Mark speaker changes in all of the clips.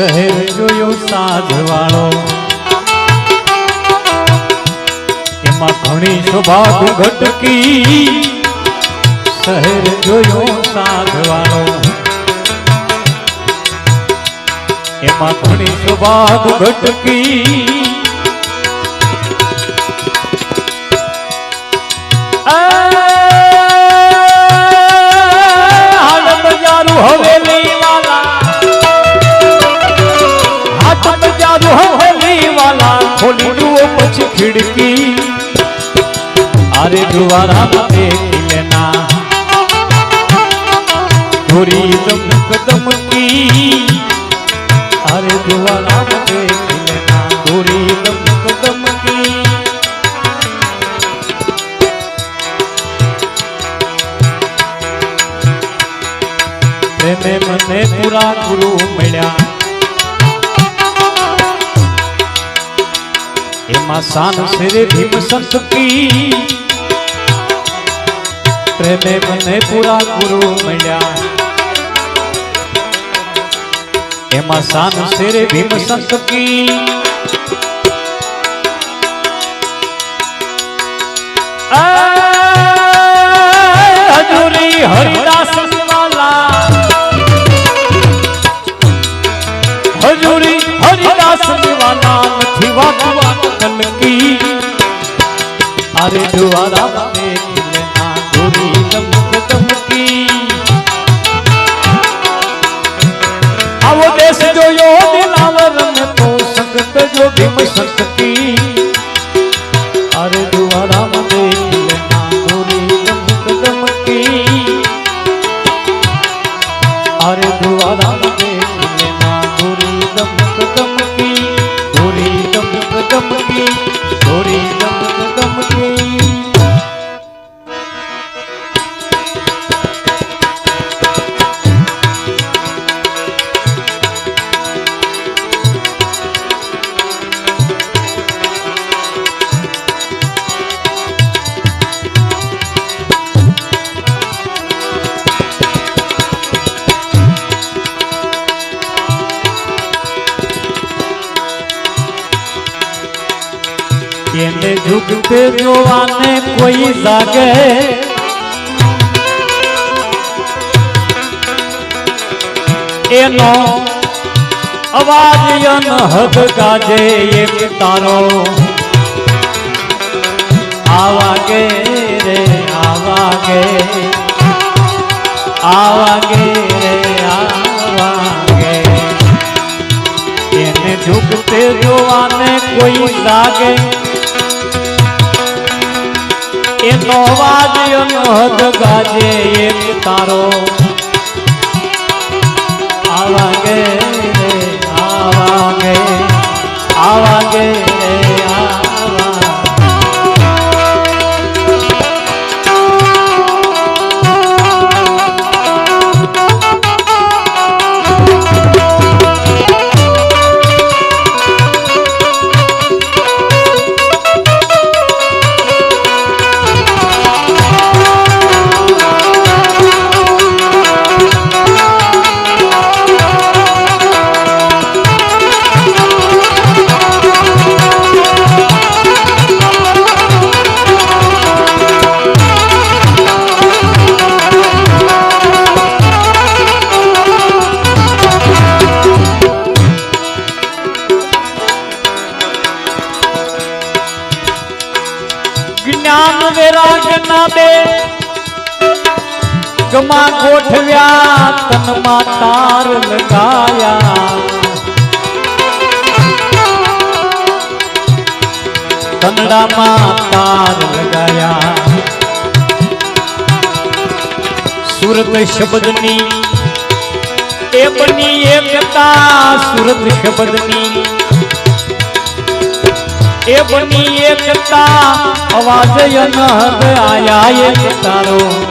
Speaker 1: શહેર જોયો સાધવાળો. એમાં ઘણી શોભા ઘટકી શહેર જોયો સાધવાળો. એમાં ઘણી શોભા ઘટકી खिड़की। अरे दुआरा देख लेना। घोरी दम कदम अरे दुआरा देख लेना। घोरी दम कदम मैंने मने पूरा गुरु એમાં શાન શ્રી ભીમ સંતકી પ્રેમે મને પૂરા ગુરુ મળ્યા એમાં શાન શ્રી ભીમ સંતકી આ અરે દ્વારા દેખ લેના ગોરી દમક દમકી આવો દેશ જોયો દિલાવર ને તો સંગત જો ભીમ સંતકી. ઝુકતે જોવાને કોઈ જાગે. એનો અવાજ અનહદ ગાજે એક તારો. આવાગે રે, આવાગે. આવાગે રે, આવાગે. એને ઝૂકતે જોવાને કોઈ લાગે એનો વાદ્ય અનહદ ગાજે એક તારો. આવાગે આવાગે આવાગે ગમા ગોઠવ્યા તનમાં તાર લગાયા તનડામાં તાર લગાયા સુરત શબ્દની એ બની એકતા સુરત શબ્દની એ બની એકતા અવાજ અનહદ આયા એક તારો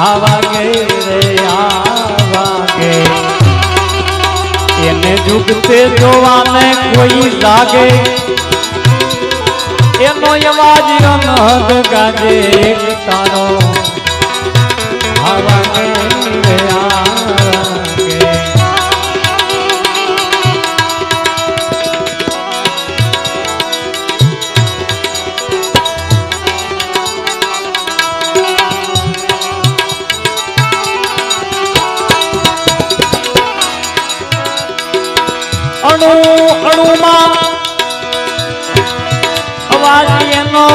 Speaker 1: આવાગે રે આવાગે એને જુગતે જોવાને કોઈ લાગે. એનો અવાજ અનહદ ગાજે તારો. આવાગે અણુ, અણુમાં. અવાજનો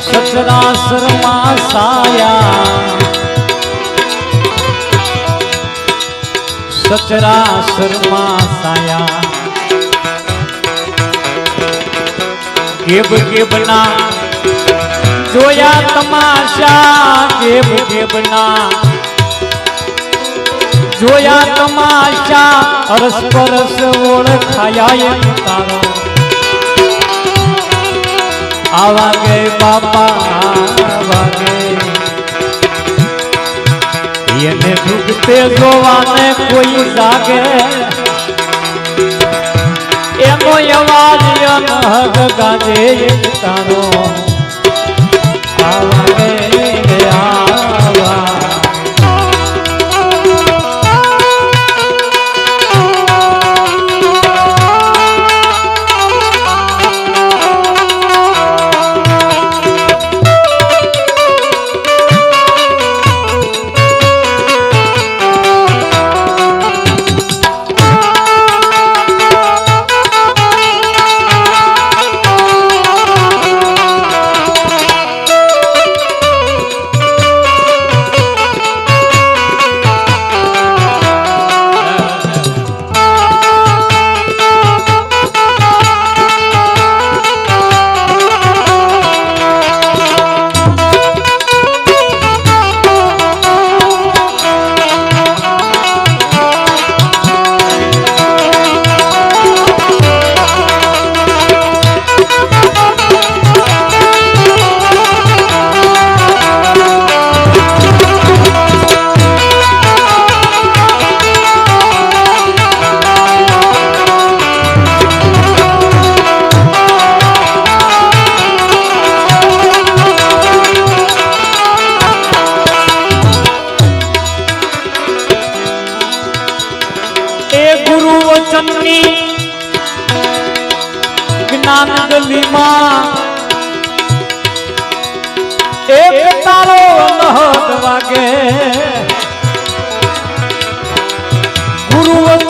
Speaker 1: સચરાસરમાં સાયા. સચરાસરમાં સાયા. કેબ કેબના જોયા તમાશા કેબ કેબના જોયા તમાશા અરસ પરસ ઓળખાયા એ આવા ગે બાપા આવા ગે એને ભૂગતે જોવાને કોઈ જાગે. એનો અવાજ અનહદ ગાજે તારો. આવા ગે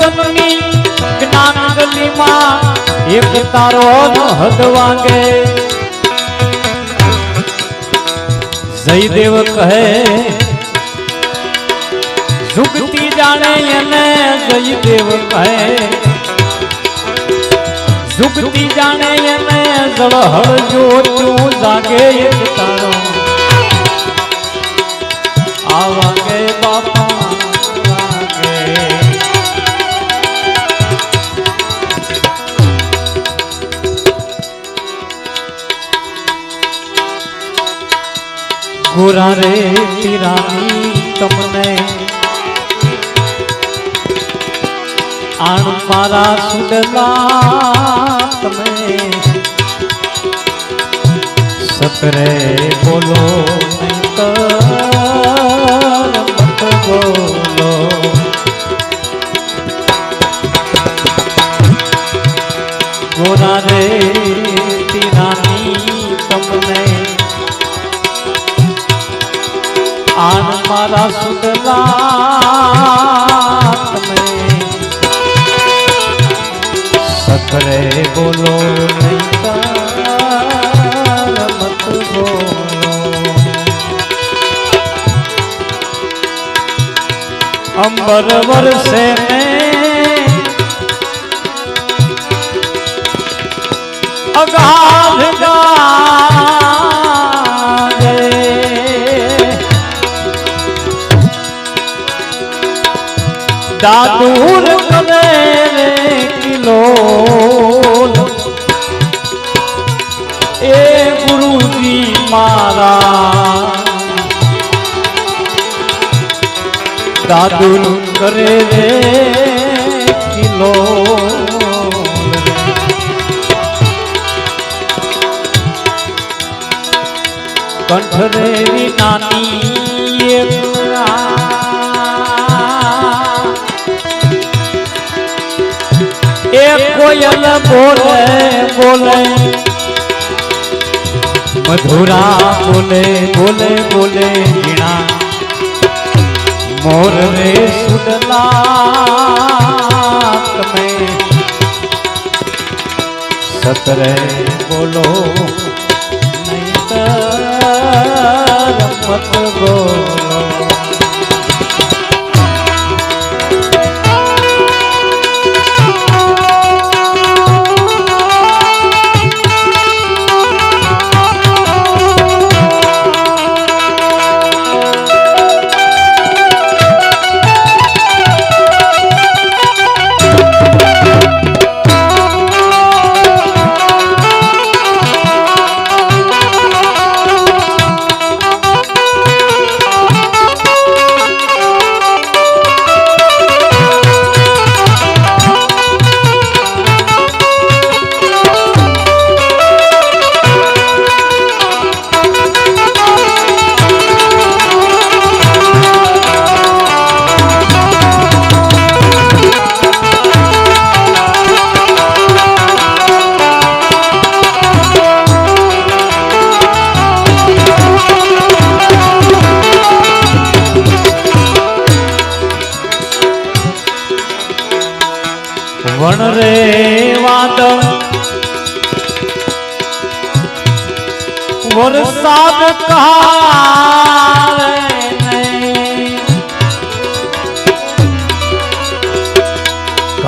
Speaker 1: ગુરુ વચનની જ્ઞાન ગલીમાં એક તારો હદ વાગે. જયદેવ કહે, ઝુકતી જાણે એને જયદેવ કહે. ઝુકતી જાણે એને જળહળ જોતું જાગે એક તારો. આવા ગોરા રે પીરાની તમને. આણ મારા સુડલા તમે સતરે બોલો અંબર વરસે ને. અગાધ દાદુર કરે રે કિલો. એ ગુરુજી મારા દાદુર કરે રે કિલો કંઠરે નાની એક આ એ કોયલ બોલે બોલે મધુરા બોલે બોલે બોલે વીણા મોર રે સુડલા તમે. સતરે બોલો નહીંતર મત બોલો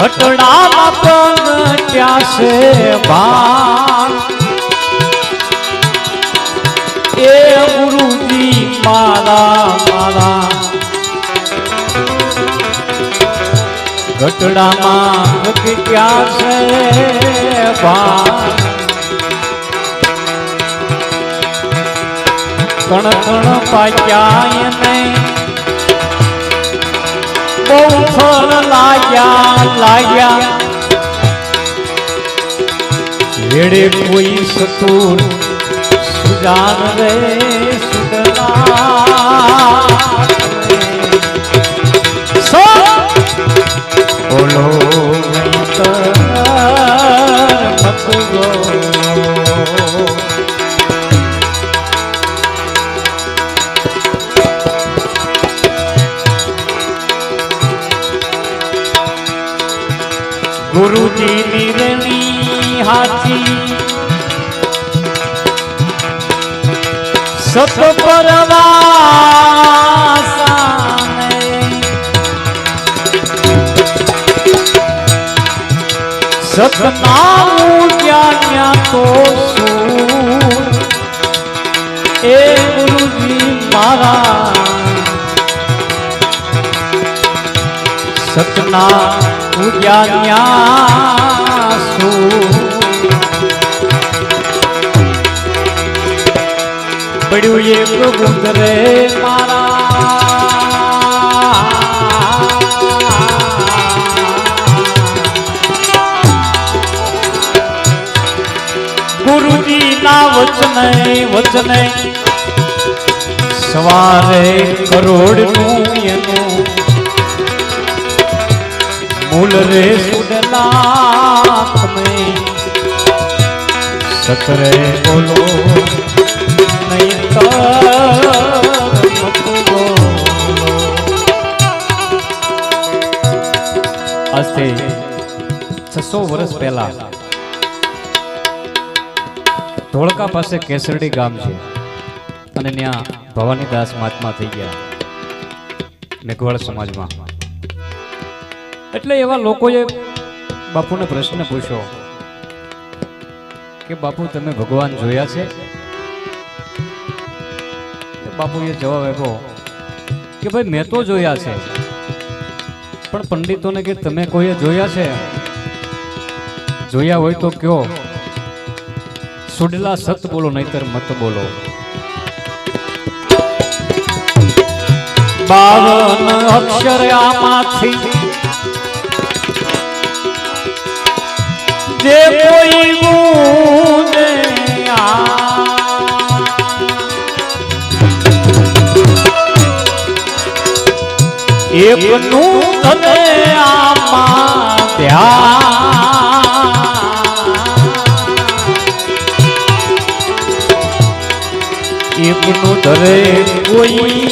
Speaker 1: ઘટડામાં પણ ક્યાં છે ભાન એ ગુરુજી મારા મારા. ઘટડામાં ક્યાં છે ભાન કણ કણ પાક્યા એને બહુ ફળ લાગ્યા લાગ્યા. વેડે કોઈ સતુર સુજાન રે સુડલા બોલો. ગુરુજી નિરણી હાથી સત પરવાસાને સતનામું જ્ઞાન તો શું એ ગુરુજી મારા સતના ઉદ્યાન્યા શું પડ્યું એક ગુંદરે મારા ગુરુજી ના વચને વચને સવારે કરોડનું એનું મૂલ રે સુડલા સતરે બોલો નહીં છસો વર્ષ પહેલા ધોળકા પાસે કેસરડી ગામ છે અને ત્યાં ભવાનીદાસ મહાત્મા થઈ ગયા, મેઘવાળ સમાજમાં. એટલે એવા લોકોએ બાપુને પ્રશ્ન પૂછ્યો કે બાપુ, તમે ભગવાન જોયા છે? બાપુએ જવાબ આપ્યો કે ભાઈ, મેં તો જોયા છે. પણ પંડિતોને કે તમે કોઈએ જોયા છે? જોયા હોય તો કયો. સુડલા સત બોલો, નહીતર મત બોલો. બાવન અક્ષર આમાંથી જે કોઈ એકનું તને આમાં ધ્યાન. એકનું ધરે કોઈ